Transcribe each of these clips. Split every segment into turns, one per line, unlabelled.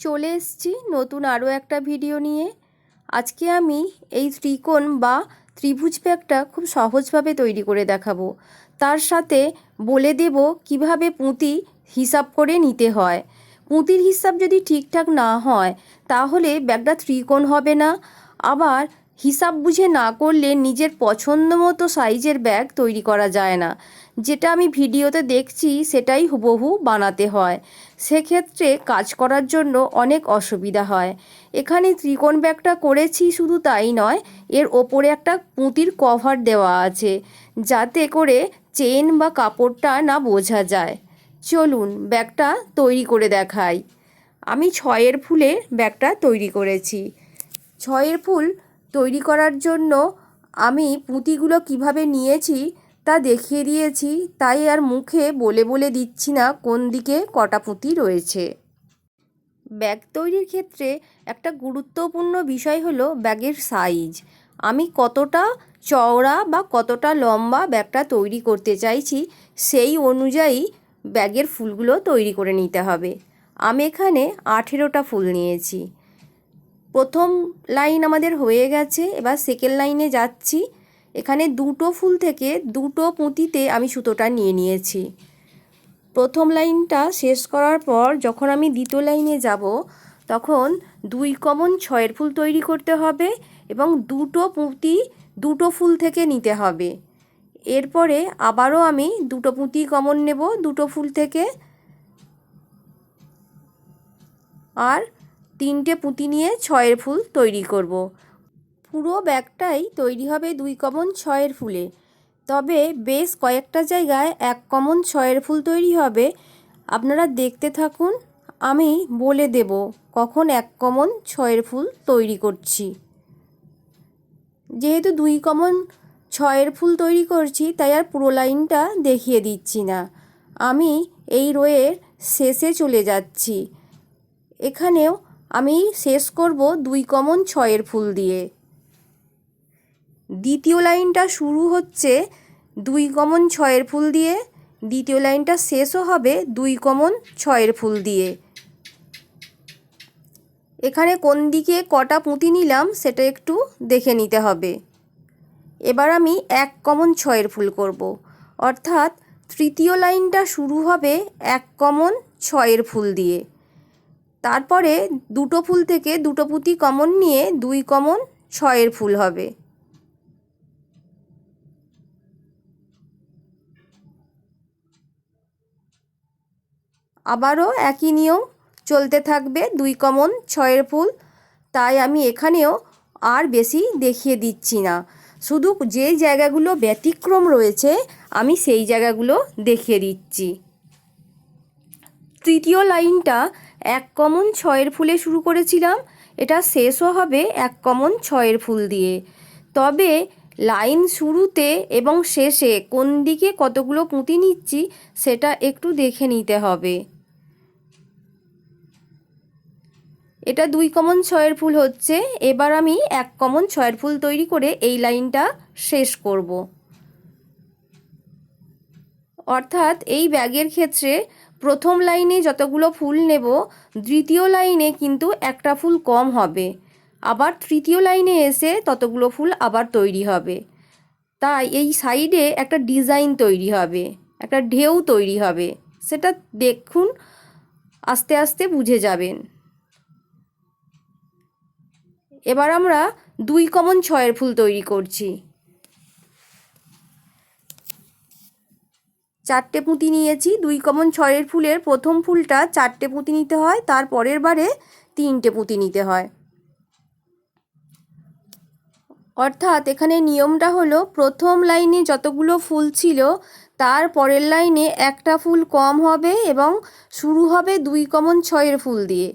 চলে এসছি নতুন আরও একটা ভিডিও নিয়ে। আজকে আমি এই ত্রিকোণ বা ত্রিভুজ ব্যাগটা খুব সহজভাবে তৈরি করে দেখাবো। তার সাথে বলে দেব কীভাবে পুঁতি হিসাব করে নিতে হয়। পুঁতির হিসাব যদি ঠিকঠাক না হয়, তাহলে ব্যাগটা ত্রিকোণ হবে না। আবার হিসাব বুঝে না করলে নিজের পছন্দ মতো সাইজের ব্যাগ তৈরি করা যায় না। যেটা আমি ভিডিওতে দেখছি, সেটাই হুবহু বানাতে হয়। সেক্ষেত্রে কাজ করার জন্য অনেক অসুবিধা হয়। এখানে ত্রিকোণ ব্যাগটা করেছি শুধু তাই নয়, এর ওপরে একটা পুঁতির কভার দেওয়া আছে, যাতে করে চেন বা কাপড়টা না বোঝা যায়। চলুন, ব্যাগটা তৈরি করে দেখাই। আমি ছয়ের ফুলের ব্যাগটা তৈরি করেছি। ছয়ের ফুল তৈরি করার জন্য আমি পুঁতিগুলো কীভাবে নিয়েছি তা দেখিয়ে দিয়েছি, তাই আর মুখে বলে বলে দিচ্ছি না কোন দিকে কটা পুঁতি রয়েছে। ব্যাগ তৈরির ক্ষেত্রে একটা গুরুত্বপূর্ণ বিষয় হলো ব্যাগের সাইজ। আমি কতটা চওড়া বা কতটা লম্বা ব্যাগটা তৈরি করতে চাইছি, সেই অনুযায়ী ব্যাগের ফুলগুলো তৈরি করে নিতে হবে। আমি এখানে আঠেরোটা ফুল নিয়েছি। প্রথম লাইন আমাদের হয়ে গেছে, এবার সেকেন্ড লাইনে যাচ্ছি। এখানে দুটো ফুল থেকে দুটো পুঁতিতে আমি সুতোটা নিয়ে নিয়েছি। প্রথম লাইনটা শেষ করার পর যখন আমি দ্বিতীয় লাইনে যাব, তখন দুই কমন ছয়ের ফুল তৈরি করতে হবে এবং দুটো পুঁতি দুটো ফুল থেকে নিতে হবে। এরপরে আবারও আমি দুটো পুঁতি কমন নেব, দুটো ফুল থেকে। আর তিনটে পুঁতি নিয়ে ছয়ের ফুল তৈরি করব। পুরো ব্যাগটাই তৈরি হবে দুই কমন ছয়ের ফুলে। তবে বেশ কয়েকটা জায়গায় এক কমন ছয়ের ফুল তৈরি হবে। আপনারা দেখতে থাকুন, আমি বলে দেব কখন এক কমন ছয়ের ফুল তৈরি করছি। যেহেতু দুই কমন ছয়ের ফুল তৈরি করছি, তাই আর পুরো লাইনটা দেখিয়ে দিচ্ছি না। আমি এই রোয়ের শেষে চলে যাচ্ছি। এখানেও আমি শেষ করব দুই কমন ছয়ের ফুল দিয়ে। দ্বিতীয় লাইনটা শুরু হচ্ছে দুই কমন ছয়ের ফুল দিয়ে। দ্বিতীয় লাইনটা শেষও হবে দুই কমন ছয়ের ফুল দিয়ে। এখানে কোন দিকে কটা পুঁতি নিলাম সেটা একটু দেখে নিতে হবে। এবার আমি এক কমন ছয়ের ফুল করব। অর্থাৎ তৃতীয় লাইনটা শুরু হবে এক কমন ছয়ের ফুল দিয়ে। তারপরে দুটো ফুল থেকে দুটো পুঁতি কমন নিয়ে দুই কমন ছয়ের ফুল হবে। আবারও একই নিয়ম চলতে থাকবে, দুই কমন ছয়ের ফুল। তাই আমি এখানেও আর বেশি দেখিয়ে দিচ্ছি না। শুধু যে জায়গাগুলো ব্যতিক্রম রয়েছে, আমি সেই জায়গাগুলো দেখিয়ে দিচ্ছি। তৃতীয় লাইনটা এক কমন ছয়ের ফুলে শুরু করেছিলাম, এটা শেষও হবে এক কমন ছয়ের ফুল দিয়ে। তবে লাইন শুরুতে এবং শেষে কোন দিকে কতগুলো পুঁতি নিচ্ছি, সেটা একটু দেখে নিতে হবে। এটা দুই কমন ছয়ের ফুল হচ্ছে, এবার আমি এক কমন ছয়ের ফুল তৈরি করে এই লাইনটা শেষ করব। অর্থাৎ এই ব্যাগের ক্ষেত্রে প্রথম লাইনে যতগুলো ফুল নেব, দ্বিতীয় লাইনে কিন্তু একটা ফুল কম হবে। আবার তৃতীয় লাইনে এসে ততগুলো ফুল আবার তৈরি হবে। তাই এই সাইডে একটা ডিজাইন তৈরি হবে, একটা ঢেউ তৈরি হবে। সেটা দেখুন, আস্তে আস্তে বুঝে যাবেন। এবার আমরা দুই কমন ছয়ের ফুল তৈরি করছি। চারটে পুঁতি নিয়েছি, দুই কমন ছয়ের ফুলের প্রথম ফুলটা চারটে পুঁতি নিতে হয়, তার পরের বারে তিনটে পুঁতি নিতে হয়। অর্থাৎ এখানে নিয়মটা হলো, প্রথম লাইনে যতগুলো ফুল ছিল, তার পরের লাইনে একটা ফুল কম হবে এবং শুরু হবে দুই কমন ছয়ের ফুল দিয়ে।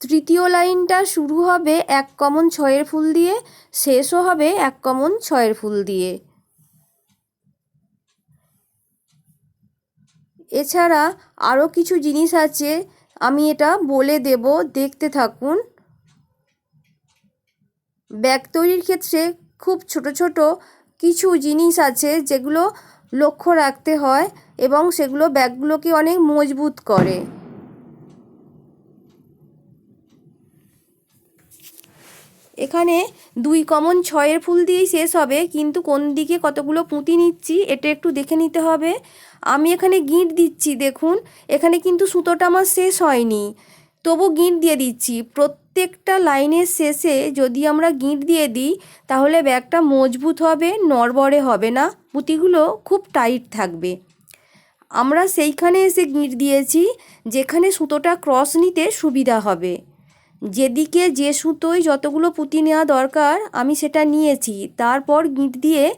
তৃতীয় লাইনটা শুরু হবে এক কমন ছয়ের ফুল দিয়ে, শেষও হবে এক কমন ছয়ের ফুল দিয়ে। এছাড়া আরও কিছু জিনিস আছে, আমি এটা বলে দেব, দেখতে থাকুন। ব্যাগ তৈরির ক্ষেত্রে খুব ছোট ছোট কিছু জিনিস আছে যেগুলো লক্ষ্য রাখতে হয় এবং সেগুলো ব্যাগগুলোকে অনেক মজবুত করে। এখানে দুই কমন ছয়ের ফুল দিয়েই শেষ হবে, কিন্তু কোন দিকে কতগুলো পুঁতি নিচ্ছি এটা একটু দেখে নিতে হবে। আমি এখানে গিঁট দিচ্ছি, দেখুন, এখানে কিন্তু সুতোটা আমার শেষ হয়নি। তবু গিঁট দিয়ে দিচ্ছি। প্রত্যেকটা লাইনের শেষে যদি আমরা গিঁট দিয়ে দিই, তাহলে ব্যাগটা মজবুত হবে, নড়বড়ে হবে না, পুঁতিগুলো খুব টাইট থাকবে। আমরা সেইখানে এসে গিঁট দিয়েছি, যেখানে সুতোটা ক্রস নিতে সুবিধা হবে। যেদিকে যে সুতোয় যতগুলো পুঁতি নেওয়া দরকার, আমি সেটা নিয়েছি। তারপর গিঁট দিয়ে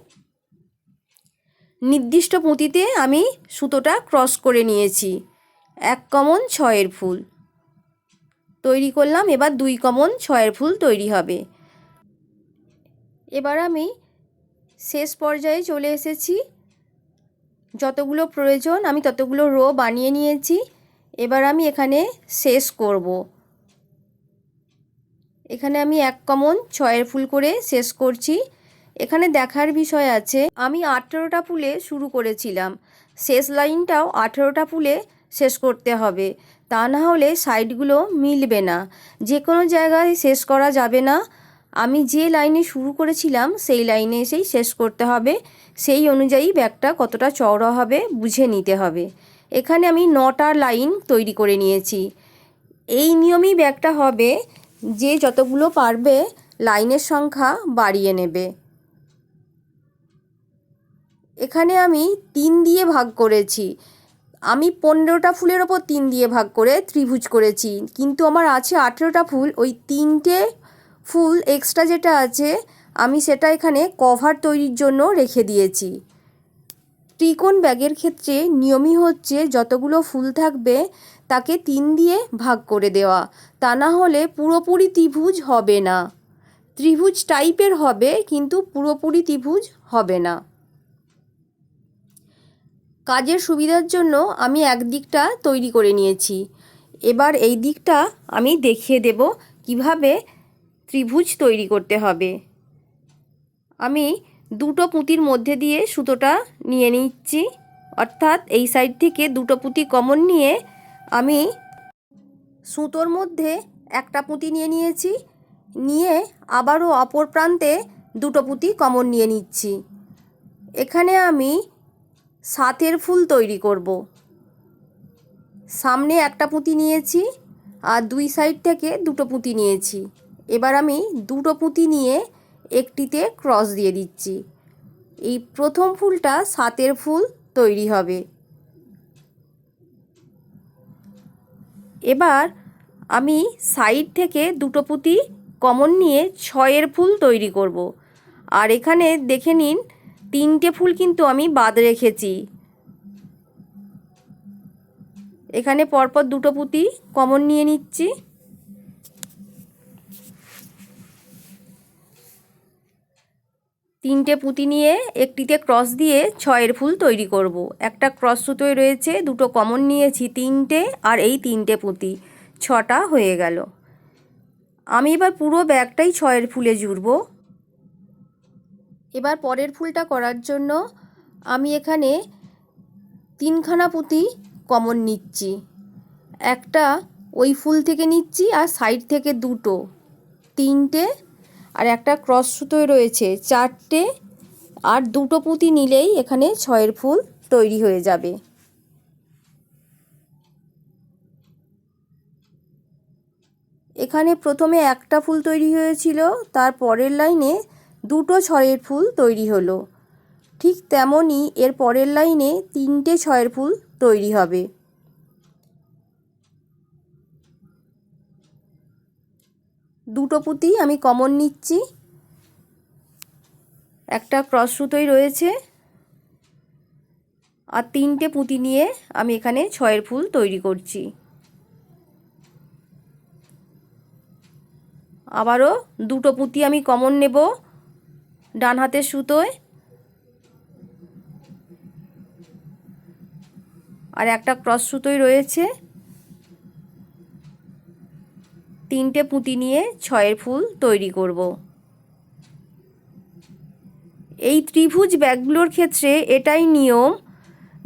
নির্দিষ্ট পুঁতিতে আমি সুতোটা ক্রস করে নিয়েছি। এক কমন ছয়ের ফুল। তৈরি করলাম, এবার দুই কমন ছয়ের ফুল তৈরি হবে। এবার আমি শেষ পর্যায়ে চলে এসেছি। যতগুলো প্রয়োজন, আমি ততগুলো রো বানিয়ে নিয়েছি। এবার আমি এখানে শেষ করব। এখানে আমি এক কমন ছয়ের ফুল করে শেষ করছি। এখানে দেখার বিষয় আছে, আমি আঠেরোটা ফুলে শুরু করেছিলাম। শেষ লাইনটাও আঠেরোটা ফুলে শেষ করতে হবে। তা না হলে সাইডগুলো মিলবে না। যে কোনো জায়গায় শেষ করা যাবে না। আমি যে লাইনে শুরু করেছিলাম, সেই লাইনে এসেই শেষ করতে হবে। সেই অনুযায়ী ব্যাগটা কতটা চওড়া হবে বুঝে নিতে হবে। এখানে আমি নটা লাইন তৈরি করে নিয়েছি। এই নিয়মেই ব্যাগটা হবে। যে যতগুলো পারবে, লাইনের সংখ্যা বাড়িয়ে নেবে। এখানে আমি তিন দিয়ে ভাগ করেছি। আমি পনেরোটা ফুলের ওপর তিন দিয়ে ভাগ করে ত্রিভুজ করেছি। কিন্তু আমার আছে আঠেরোটা ফুল। ওই তিনটে ফুল এক্সট্রা যেটা আছে, আমি সেটা এখানে কভার তৈরির জন্য রেখে দিয়েছি। ত্রিকোণ ব্যাগের ক্ষেত্রে নিয়মই হচ্ছে, যতগুলো ফুল থাকবে তাকে তিন দিয়ে ভাগ করে দেওয়া। তা না হলে পুরোপুরি ত্রিভুজ হবে না। ত্রিভুজ টাইপের হবে, কিন্তু পুরোপুরি ত্রিভুজ হবে না। কাজের সুবিধার জন্য আমি এক দিকটা তৈরি করে নিয়েছি। এবার এই দিকটা আমি দেখিয়ে দেব কীভাবে ত্রিভুজ তৈরি করতে হবে। আমি দুটো পুঁতির মধ্যে দিয়ে সুতোটা নিয়ে নিচ্ছি। অর্থাৎ এই সাইড থেকে দুটো পুঁতি কমন নিয়ে আমি সুতোর মধ্যে একটা পুঁতি নিয়ে নিয়েছি, নিয়ে আবারও অপর প্রান্তে দুটো পুঁতি কমন নিয়ে নিচ্ছি। এখানে আমি সাতের ফুল তৈরি করব। সামনে একটা পুঁতি নিয়েছি আর দুই সাইড থেকে দুটো পুঁতি নিয়েছি। এবার আমি দুটো পুঁতি নিয়ে একটিতে ক্রস দিয়ে দিচ্ছি। এই প্রথম ফুলটা সাতের ফুল তৈরি হবে। এবার আমি সাইড থেকে দুটো পুঁতি কমন নিয়ে ছয়ের ফুল তৈরি করব। আর এখানে দেখে নিন, তিনটে ফুল কিন্তু আমি বাদ রেখেছি এখানে পরপর দুটো পুঁতি কমন নিয়ে নিচ্ছি তিনটে পুঁতি নিয়ে একটিতে ক্রস দিয়ে ছয়ের ফুল তৈরি করব। একটা ক্রস সুতোয় রয়েছে, দুটো কমন নিয়েছি, তিনটে আর এই তিনটে পুঁতি। ছটা হয়ে গেল। আমি এবার পুরো ব্যাগটাই ছয়ের ফুলে জুড়ব। এবার পরের ফুলটা করার জন্য আমি এখানে তিনখানা পুঁতি কমন নিচ্ছি। একটা ওই ফুল থেকে নিচ্ছি আর সাইড থেকে দুটো। তিনটে আর একটা ক্রস সুতোয় রয়েছে। চারটে আর দুটো পুঁতি নিলেই এখানে ছয়ের ফুল তৈরি হয়ে যাবে। এখানে প্রথমে একটা ফুল তৈরি হয়েছিল, তার পরের লাইনে দুটো ছয়ের ফুল তৈরি হলো। ঠিক তেমনই এর পরের লাইনে তিনটে ছয়ের ফুল তৈরি হবে। দুটো পুঁতি আমি কমন নিচ্ছি। একটা ক্রস সুতোই রয়েছে। আর তিনটে পুঁতি নিয়ে আমি এখানে ছয়ের ফুল তৈরি করছি। আবারও দুটো পুঁতি আমি কমন নেব ডান হাতের সুতোয়। আর একটা ক্রস সুতোই রয়েছে। তিনটে পুঁতি নিয়ে ছয়ের ফুল তৈরি করব। এই ত্রিভুজ ব্যাগগুলোর ক্ষেত্রে এটাই নিয়ম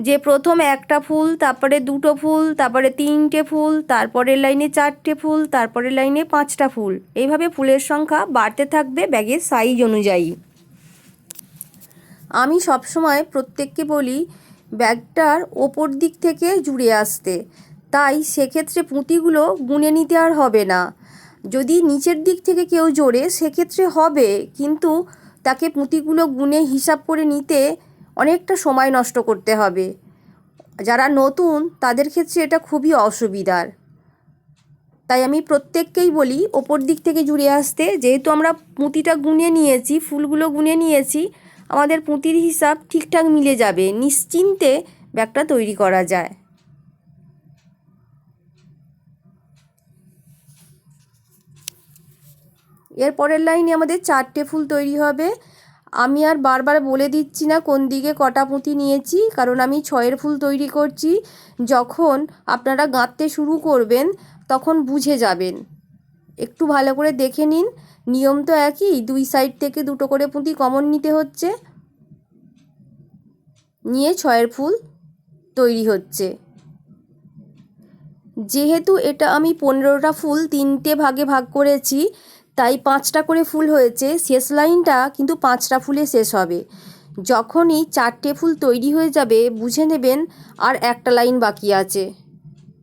যে প্রথম একটা ফুল, তারপরে দুটো ফুল, তারপরে তিনটে ফুল তারপরের লাইনে চারটে ফুল তারপরের লাইনে পাঁচটা ফুল। এইভাবে ফুলের সংখ্যা বাড়তে থাকবে ব্যাগের সাইজ অনুযায়ী। আমি সবসময় প্রত্যেককে বলি, ব্যাগটার ওপর দিক থেকে জুড়ে আসতে। তাই সেক্ষেত্রে পুঁতিগুলো গুনে নিতে আর হবে না। যদি নিচের দিক থেকে কেউ জোরে সেক্ষেত্রে হবে, কিন্তু তাকে পুঁতিগুলো গুনে হিসাব করে নিতে অনেকটা সময় নষ্ট করতে হবে। যারা নতুন, তাদের ক্ষেত্রে এটা খুবই অসুবিধার। তাই আমি প্রত্যেককেই বলি, ওপর দিক থেকে জুড়ে আসতে, যেহেতু আমরা পুঁতিটা গুনে নিয়েছি, ফুলগুলো গুনে নিয়েছি, আমাদের পুঁতির হিসাব ঠিকঠাক মিলে যাবে। নিশ্চিন্তে ব্যাগটা তৈরি করা যায়। এর পরের লাইনে আমাদের চারটে ফুল তৈরি হবে। আমি আর বারবার বলে দিচ্ছি না কোন দিকে কটা পুঁতি নিয়েছি, কারণ আমি ছয়ের ফুল তৈরি করছি। যখন আপনারা গাঁথতে শুরু করবেন, তখন বুঝে যাবেন। একটু ভালো করে দেখে নিন। নিয়ম তো একই, দুই সাইড থেকে দুটো করে পুঁতি কমন নিতে হচ্ছে। নিয়ে ছয়ের ফুল তৈরি হচ্ছে। যেহেতু এটা আমি পনেরোটা ফুল তিনটে ভাগে ভাগ করেছি তাই পাঁচটা করে ফুল হয়েছে। শেষ লাইনটা কিন্তু পাঁচটা ফুলে শেষ হবে। যখনই চারটে ফুল তৈরি হয়ে যাবে, বুঝে নেবেন আর একটা লাইন বাকি আছে।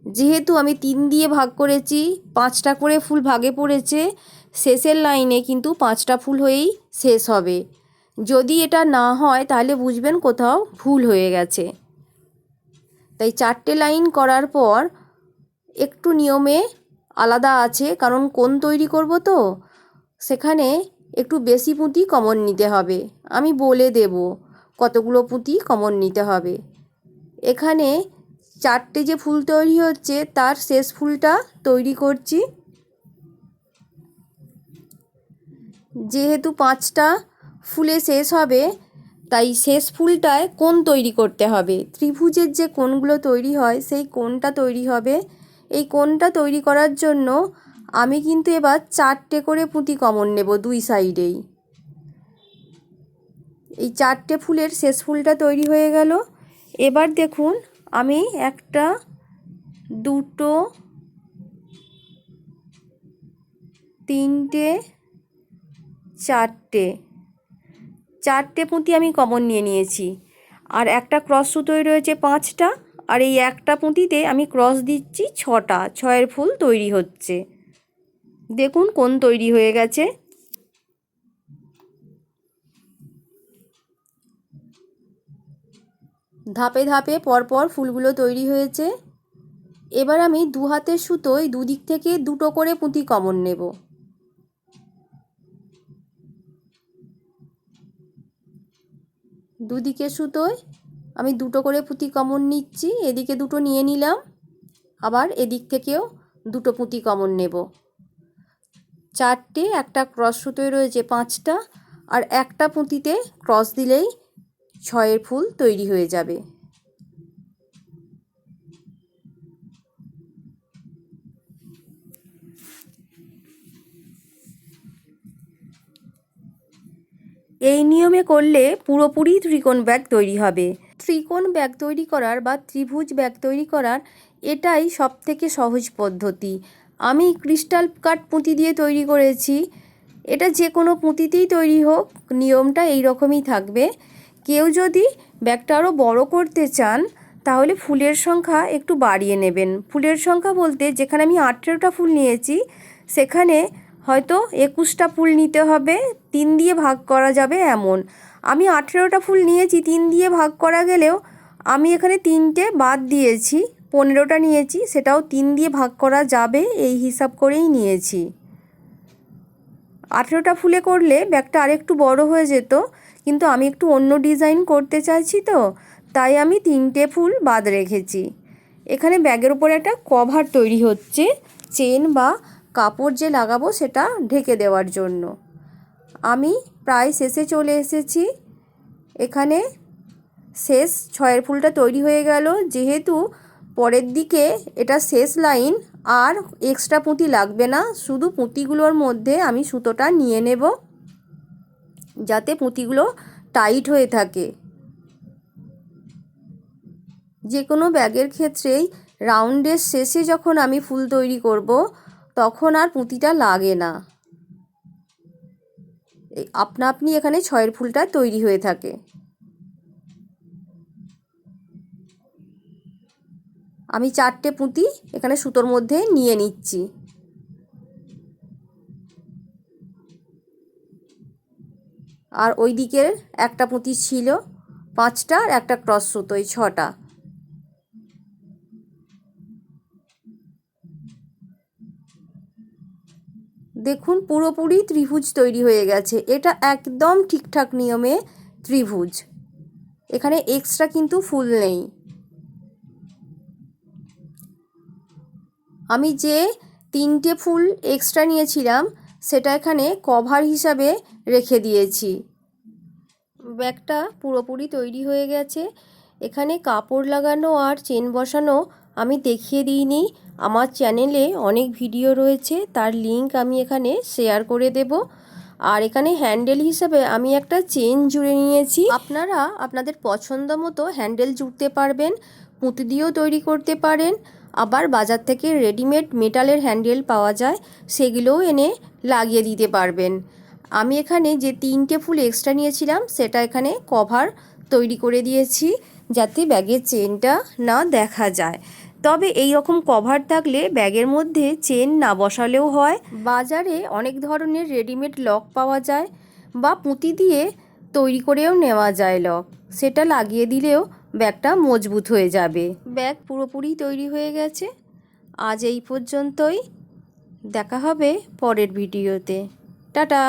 যেহেতু আমি তিন দিয়ে ভাগ করেছি, পাঁচটা করে ফুল ভাগে পড়েছে, শেষের লাইনে কিন্তু পাঁচটা ফুল হয়েই শেষ হবে। যদি এটা না হয়, তাহলে বুঝবেন কোথাও ভুল হয়ে গেছে। তাই চারটে লাইন করার পর একটু নিয়মে আলাদা আছে, কারণ কোন তৈরি করব তো? সেখানে একটু বেশি পুঁতি কমন নিতে হবে। আমি বলে দেব, কতগুলো পুঁতি কমন নিতে হবে। এখানে চারটে যে ফুল তৈরি হচ্ছে, তার শেষ ফুলটা তৈরি করছি। যেহেতু পাঁচটা ফুলে শেষ হবে, তাই শেষ ফুলটায় কোন তৈরি করতে হবে? ত্রিভুজের যে কোনগুলো তৈরি হয়, সেই কোনটা তৈরি হবে? এই কোণটা তৈরি করার জন্য আমি কিন্তু এবার চারটে করে পুঁতি কমন নেব দুই সাইডেই। এই চারটে ফুলের শেষ ফুলটা তৈরি হয়ে গেল। এবার দেখুন, আমি একটা, দুটো, তিনটে, চারটে চারটে পুঁতি আমি কমন নিয়ে নিয়েছি। আর একটা ক্রস সুতোয় রয়েছে পাঁচটা। আর এই একটা পুঁতিতে আমি ক্রস দিচ্ছি ছটা, ছয়ের ফুল তৈরি হচ্ছে। দেখুন কোন তৈরি হয়ে গেছে। ধাপে ধাপে পরপর ফুলগুলো তৈরি হয়েছে। এবার আমি দু হাতের সুতোয় দুদিক থেকে দুটো করে পুঁতি কমন নেব। দুদিকে সুতোয় আমি দুটো করে পুঁতি কমন নিচ্ছি, এদিকে দুটো নিয়ে নিলাম, আবার এদিক থেকেও দুটো পুঁতি কমন নেব। চারটে, একটা ক্রস সুতোয় রয়েছে পাঁচটা, আর একটা পুঁতিতে ক্রস দিলেই ছয়ের ফুল তৈরি হয়ে যাবে। এই নিয়মে করলে পুরোপুরি ত্রিকোণ ব্যাগ তৈরি হবে। ত্রিকোণ ব্যাগ তৈরি করার বা ত্রিভুজ ব্যাগ তৈরি করার এটাই সব থেকে সহজ পদ্ধতি। আমি ক্রিস্টাল কাট পুঁতি দিয়ে তৈরি করেছি। এটা যে কোনো পুঁতিতেই তৈরি হোক, নিয়মটা এই রকমই থাকবে। কেউ যদি ব্যাগটা আরও বড় করতে চান, তাহলে ফুলের সংখ্যা একটু বাড়িয়ে নেবেন। ফুলের সংখ্যা বলতে যেখানে আমি আঠেরোটা ফুল নিয়েছি, সেখানে হয়তো একুশটা ফুল নিতে হবে, তিন দিয়ে ভাগ করা যাবে এমন। আমি আঠেরোটা ফুল নিয়েছি, তিন দিয়ে ভাগ করা গেলেও আমি এখানে তিনটে বাদ দিয়েছি, পনেরোটা নিয়েছি, সেটাও তিন দিয়ে ভাগ করা যাবে, এই হিসাব করেই নিয়েছি। আঠেরোটা ফুলে করলে ব্যাগটা আরেকটু বড় হয়ে যেত, কিন্তু আমি একটু অন্য ডিজাইন করতে চাইছি তো, তাই আমি তিনটে ফুল বাদ রেখেছি। এখানে ব্যাগের উপরে একটা কভার তৈরি হচ্ছে, চেন বা কাপড় যে লাগাবো সেটা ঢেকে দেওয়ার জন্য। আমি প্রায় শেষে চলে এসেছি। এখানে শেষ ছয়ের ফুলটা তৈরি হয়ে গেল। যেহেতু পরের দিকে এটা শেষ লাইন, আর এক্সট্রা পুঁতি লাগবে না। শুধু পুঁতিগুলোর মধ্যে আমি সুতোটা নিয়ে নেব, যাতে পুঁতিগুলো টাইট হয়ে থাকে। যে কোনো ব্যাগের ক্ষেত্রেই রাউন্ডের শেষে যখন আমি ফুল তৈরি করব, তখন আর পুঁতিটা লাগে না। আপনা আপনি এখানে ছয়ের ফুলটা তৈরি হয়ে থাকে। আমি চারটে পুঁতি এখানে সুতোর মধ্যে নিয়ে নিচ্ছি। আর ওই দিকের একটা পুঁতি ছিল পাঁচটা আর একটা ক্রস সুতো, এই ছটা। দেখুন, পুরোপুরি ত্রিভুজ তৈরি হয়ে গেছে। এটা একদম ঠিকঠাক নিয়মে ত্রিভুজ। এখানে এক্সট্রা কিন্তু ফুল নেই। আমি যে তিনটে ফুল এক্সট্রা নিয়েছিলাম, সেটা এখানে কভার হিসাবে রেখে দিয়েছি। ব্যাগটা পুরোপুরি তৈরি হয়ে গেছে। এখানে কাপড় লাগানো আর চেন বসানো আমি দেখিয়ে দিইনি। আমার চ্যানেলে অনেক ভিডিও রয়েছে, তার লিংক আমি এখানে শেয়ার করে দেব। আর এখানে হ্যান্ডেল হিসেবে আমি একটা চেন জুড়ে নিয়েছি। আপনারা আপনাদের পছন্দ মতো হ্যান্ডেল জুড়তে পারবেন, পুঁতি দিয়েও তৈরি করতে পারেন। আবার বাজার থেকে রেডিমেড মেটালের হ্যান্ডেল পাওয়া যায়, সেগুলোও এনে লাগিয়ে দিতে পারবেন। আমি এখানে যে তিনটে ফুল এক্সট্রা নিয়েছিলাম, সেটা এখানে কভার তৈরি করে দিয়েছি, যাতে ব্যাগের চেনটা না দেখা যায়। তবে এই রকম কভার থাকলে ব্যাগের মধ্যে চেন না বসালেও হয়। বাজারে অনেক ধরনের রেডিমেড লক পাওয়া যায় বা পুঁতি দিয়ে তৈরি করেও নেওয়া যায় লক সেটা লাগিয়ে দিলেও ব্যাগটা মজবুত হয়ে যাবে। ব্যাগ পুরোপুরি তৈরি হয়ে গেছে। আজ এই পর্যন্তই। দেখা হবে পরের ভিডিওতে টাটা!